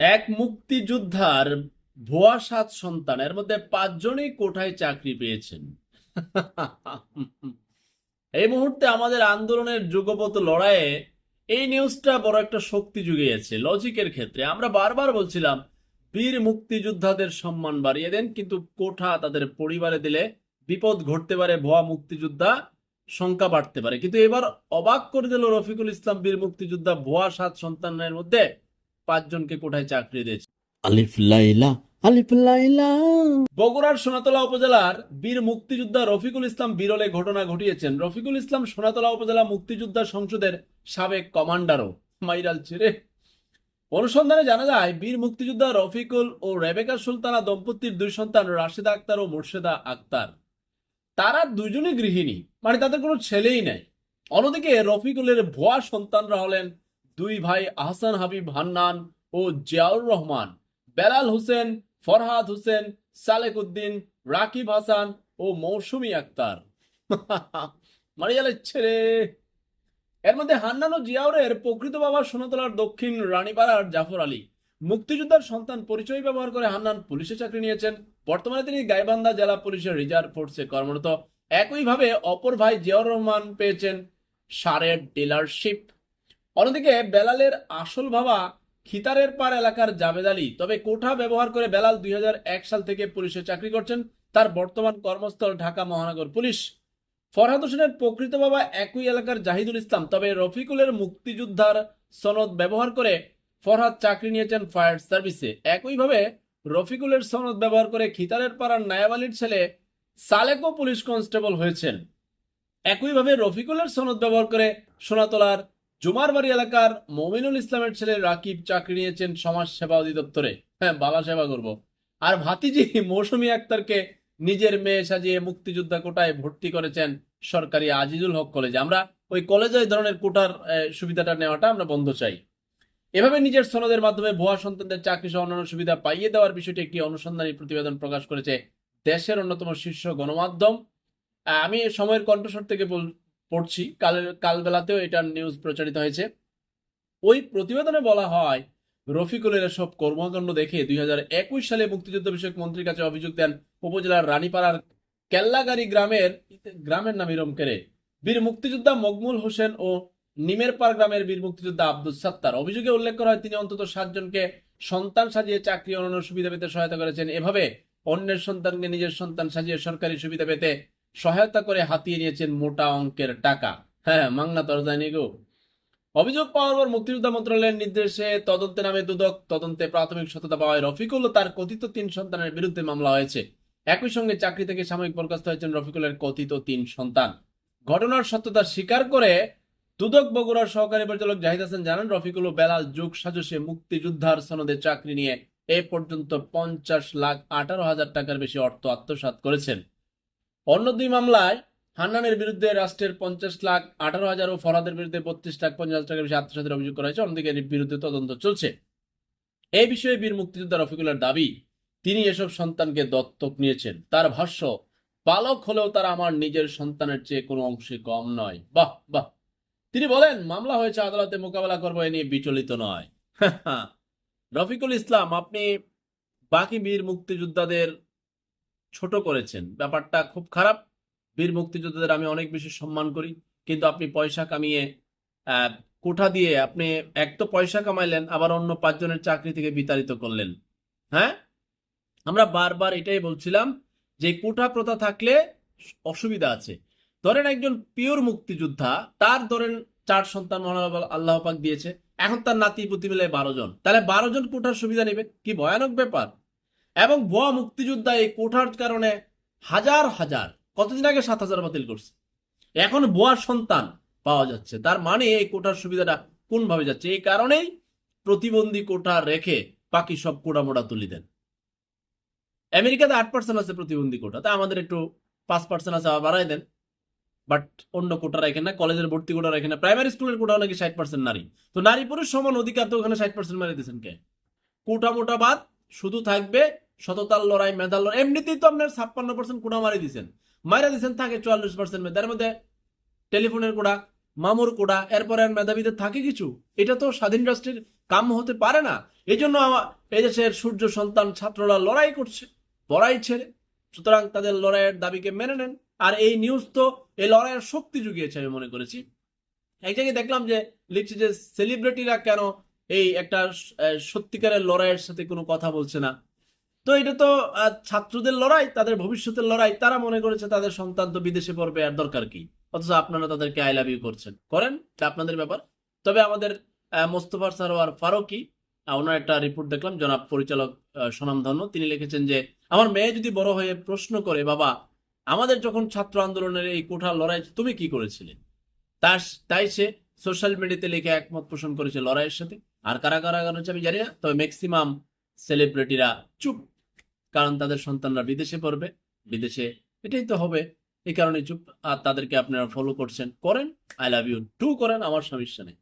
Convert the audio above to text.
এক মুক্তিযোদ্ধার ভুয়া সাত সন্তান এর মধ্যে পাঁচজনই কোঠায় চাকরি পেয়েছেন। এই মুহূর্তে আমাদের আন্দোলনের যুগপত লড়াইয়ে এই নিউজটা বড় একটা শক্তি জুগিয়েছে লজিকের ক্ষেত্রে। আমরা বারবার বলছিলাম, বীর মুক্তিযোদ্ধাদের সম্মান বাড়িয়ে দেন, কিন্তু কোঠা তাদের পরিবারে দিলে বিপদ ঘটতে পারে, ভুয়া মুক্তিযোদ্ধা সংখ্যা বাড়তে পারে। কিন্তু এবার অবাক করে দিল রফিকুল ইসলাম বীর মুক্তিযোদ্ধা ভুয়া সাত সন্তানের মধ্যে পাঁচজনকে কোঠায় চাকরি দিয়েছে। আলিফ লাইলা আলিফ লাইলা। বগুড়ার সোনাতলা উপজেলার বীর মুক্তিযোদ্ধা রফিকুল ইসলাম বিরলে ঘটনা ঘটিয়েছেন। রফিকুল ইসলাম সোনাতলা উপজেলা মুক্তিযোদ্ধা সংসদের সাবেক কমান্ডারও। মাইরাল ছেড়ে। অনুসন্ধানে জানা যায় বীর মুক্তিযোদ্ধা রফিকুল ও রেবেকা সুলতানা দম্পতির দুই সন্তান রাশেদা আক্তার ও মুর্শেদা আক্তার। তারা দুজনই গৃহিণী মানে তাদের কোনো ছেলেই নাই। অন্যদিকে রফিকুলের ভুয়া সন্তানরা হলেন দুই ভাই আহসান হাবিব হান্নান ও জিয়াউর রহমান, বেলাল হোসেন, ফরহাদ হোসেন, সালেক উদ্দিন, রাকিব হাসান ও মৌসুমী আক্তার। মারিয়ালের ছেড়ে এর মধ্যে হান্নান ও জিয়াউরের প্রকৃত বাবা সোনাতলার দক্ষিণ রানীপাড়ার জাফর আলী। মুক্তিযোদ্ধার সন্তান পরিচয় ব্যবহার করে হান্নান পুলিশে চাকরি নিয়েছেন। বর্তমানে তিনি গাইবান্ধা জেলা পুলিশের রিজার্ভ ফোর্সে কর্মরত। একইভাবে অপর ভাই জিয়াউর রহমান পেয়েছেন সারের ডিলারশিপ। অন্যদিকে বেলালের আসল বাবা খিতারের পার এলাকার জাবেদ আলী। তবে কোঠা ব্যবহার করে বেলাল দুই হাজার এক সাল থেকে পুলিশে চাকরি করছেন। তার বর্তমান কর্মস্থল ঢাকা মহানগর পুলিশ। ফরহাদ হোসেনের প্রকৃত বাবা একই এলাকার জাহিদুল ইসলাম। তবে রফিকুলের মুক্তিযোদ্ধার সনদ ব্যবহার করে ফরহাদ চাকরি নিয়েছেন ফায়ার সার্ভিসে। একইভাবে রফিকুলের সনদ ব্যবহার করে খিতারের পাড়ার নায়াব আলীর ছেলে সালেকও পুলিশ কনস্টেবল হয়েছেন। একইভাবে রফিকুলের সনদ ব্যবহার করে সোনাতলার জুমারবাড়ি এলাকার মমিনুল ইসলামের ছেলে রাকিব চাকরি নিয়েছেন সমাজ সেবা অধিদপ্তরে। হ্যাঁ বাবা সেবা করব। আর ভাতিজি মৌসুমী আক্তারকে নিজের মেয়ে সাজিয়ে মুক্তিযোদ্ধা কোটায় ভর্তি করেছেন সরকারি আজিজুল হক কলেজে। আমরা ওই কলেজে এই ধরনের কোটার সুবিধাটা নেওয়াটা আমরা বন্ধ চাই। এভাবে নিজের সনদের মাধ্যমে ভুয়া সন্তানদের চাকরি সহ অন্যান্য সুবিধা পাইয়ে দেওয়ার বিষয়টি একটি অনুসন্ধানী প্রতিবেদন প্রকাশ করেছে দেশের অন্যতম শীর্ষ গণমাধ্যম। আমি সময়ের কণ্ঠস্বর থেকে পড়ছি। কালের কালবেলাতেও এটার নিউজ প্রচারিত হয়েছে। ওই প্রতিবেদনে বলা হয় রফিকুলের এসব কর্মকাণ্ড দেখে দুই সালে মুক্তিযুদ্ধ বিষয়ক মন্ত্রীর কাছে অভিযোগ দেন, উপজেলার রানীপাড়ার কেল্লাগাড়ি গ্রামের গ্রামের নাম ইরম কেরে, বীর মুক্তিযোদ্ধা মকমুল হোসেন ও নিমেরপাড় গ্রামের বীর মুক্তিযোদ্ধা আব্দুল সাত্তার। অভিযোগে উল্লেখ করা হয়, তিনি অন্তত সাতজনকে সন্তান সাজিয়ে চাকরি অন্যান্য সুবিধা পেতে সহায়তা করেছেন। এভাবে অন্যের সন্তানকে নিজের সন্তান সাজিয়ে সরকারি সুবিধা পেতে সহায়তা করে হাতিয়ে নিয়েছেন মোটা অঙ্কের টাকা। হ্যাঁ মাংনা তর যায়নি গো। অভিযোগ পাওয়ার পর মুক্তিযোদ্ধা মন্ত্রণালয়ের নির্দেশে তদন্তে নামে দুদক, তদন্তে প্রাথমিক সততা পাওয়ায় রফিকুল ও তার কথিত তিন সন্তানের বিরুদ্ধে মামলা হয়েছে। একই সঙ্গে চাকরি থেকে সাময়িক বরখাস্ত হয়েছেন রফিকুলের কথিত তিন সন্তান। ঘটনার সত্যতা স্বীকার করে দুদক বগুড়ার সহকারী পরিচালক জাহিদ হাসান জানান, রফিকুল ও বেলাল যুগ সাজসে মুক্তিযোদ্ধার সনদে চাকরি নিয়ে এ পর্যন্ত পঞ্চাশ লাখ আঠারো হাজার টাকার বেশি অর্থ আত্মসাৎ করেছেন। অন্য দুই মামলায় হান্নানের বিরুদ্ধে রাষ্ট্রের পঞ্চাশ লাখ আঠারো হাজার ও ফরাদের বিরুদ্ধে বত্রিশ লাখ পঞ্চাশ টাকার বেশি আত্মসাতের অভিযোগ করা হয়েছে। অন্যদিকে এর বিরুদ্ধে তদন্ত চলছে। এই বিষয়ে বীর মুক্তিযোদ্ধা রফিকুলের দাবি, তিনি এসব সন্তানকে দত্তক নিয়েছেন। তার ভাষ্য, বালক হলেও তারা আমার নিজের সন্তানের চেয়ে কোনো অংশে কম নয়। বাহ বাহ। তিনি বলেন, মামলা হয়েছে, আদালতে মোকাবেলা করব, এ নিয়ে বিচলিত নয়। রফিকুল ইসলাম, আপনি বাকি বীর মুক্তিযোদ্ধাদের ছোট করেছেন। ব্যাপারটা খুব খারাপ। বীর মুক্তিযোদ্ধাদের আমি অনেক বেশি সম্মান করি। কিন্তু আপনি পয়সা কামিয়ে কোঠা দিয়ে আপনি এক তো পয়সা কামাইলেন, আবার অন্য পাঁচজনের চাকরি থেকে বিতাড়িত করলেন। হ্যাঁ? আমরা বারবার এটাই বলছিলাম যে কোঠা প্রথা থাকলে অসুবিধা আছে। ধরেন একজন পিওর মুক্তিযোদ্ধা, তার ধরেন চার সন্তান মহান আল্লাহ পাক দিয়েছে। এখন তার নাতি পুতি মিলে বারো জন। তাহলে বারো জন কোঠার সুবিধা নেবে? কি ভয়ানক ব্যাপার? এবং ভুয়া মুক্তিযোদ্ধা এই কোঠার কারণে হাজার হাজার, কতদিন আগে সাত হাজার বাতিল করছে? এখন ভুয়া সন্তান পাওয়া যাচ্ছে। তার মানে এই কোঠার সুবিধাটা কোন ভাবে যাচ্ছে? এই কারণেই প্রতিবন্ধী কোঠা রেখে বাকি সব কোটা মোটা তুলি দেন। আমেরিকাতে আট পার্সেন্ট আছে প্রতিবন্ধী কোটা তা আমাদের একটু পাঁচ পার্সেন্ট আছে, আবার বাড়াই দেন। বাট অন্য কোটা রাখেন না, কলেজের ভর্তি কোটা রাখেন না। প্রাইমারি স্কুলের কোটাও নাকি ষাট পার্সেন্ট নারী। তো নারী পুরুষ সমান অধিকার তো ওখানে ষাট পার্সেন্ট মারিয়ে দিয়েছেন কে? কোটা মোটা বাদ, শুধু থাকবে সততার লড়াই, মেধার লড়াই, এমনিতেই তো আপনার ছাপ্পান্ন পার্সেন্ট কোটা মারি দিয়েছেন মারা দিয়েছেন থাকে চুয়াল্লিশ পার্সেন্ট মেধার মধ্যে। টেলিফোনের কোড়া, মামুর কোটা এরপরে আর মেধাবীদের থাকে কিছু? এটা তো স্বাধীন রাষ্ট্রের কাম্য হতে পারে না। এই জন্য এদেশের সূর্য সন্তান ছাত্ররা লড়াই করছে পড়াই ছেড়ে। সুতরাং তাদের লড়াইয়ের দাবিকে মেনে নেন। আর এই নিউজ তো এই লড়াইয়ের শক্তি জুগিয়েছে, আমি মনে করেছি। এক জায়গায় দেখলাম যে লিখছে যে সেলিব্রিটিরা কেন এই একটা সত্যিকারের লড়াইয়ের সাথে কোনো কথা বলছে না। তো এটা তো ছাত্রদের লড়াই তাদের ভবিষ্যতের লড়াই তারা মনে করেছে তাদের সন্তান তো বিদেশে পড়বে আর দরকার কি? অথচ আপনারা তাদেরকে আই লাভ ইউ করছেন। করেন এটা আপনাদের ব্যাপার। তবে আমাদের আহ, মোস্তফা সারোয়ার ফারুকি ওনার একটা রিপোর্ট দেখলাম জনাব পরিচালক আহ, স্বনামধন্য তিনি লিখেছেন যে আমার মেয়ে যদি বড় হয়ে প্রশ্ন করে বাবা আমাদের যখন ছাত্র আন্দোলনের এই কোঠা লড়াই তুমি কি করেছিলে? তার তাই সে সোশ্যাল মিডিয়াতে লিখে একমত পোষণ করেছে লড়াইয়ের সাথে। আর কারা কারা কারা হচ্ছে আমি জানি না তবে ম্যাক্সিমাম সেলিব্রিটিরা চুপ। কারণ তাদের সন্তানরা বিদেশে পড়বে, বিদেশে এটাই তো হবে। এই কারণে চুপ। আর তাদেরকে আপনারা ফলো করছেন। করেন আই লাভ ইউ টু করেন, আমার সমস্যা নেই।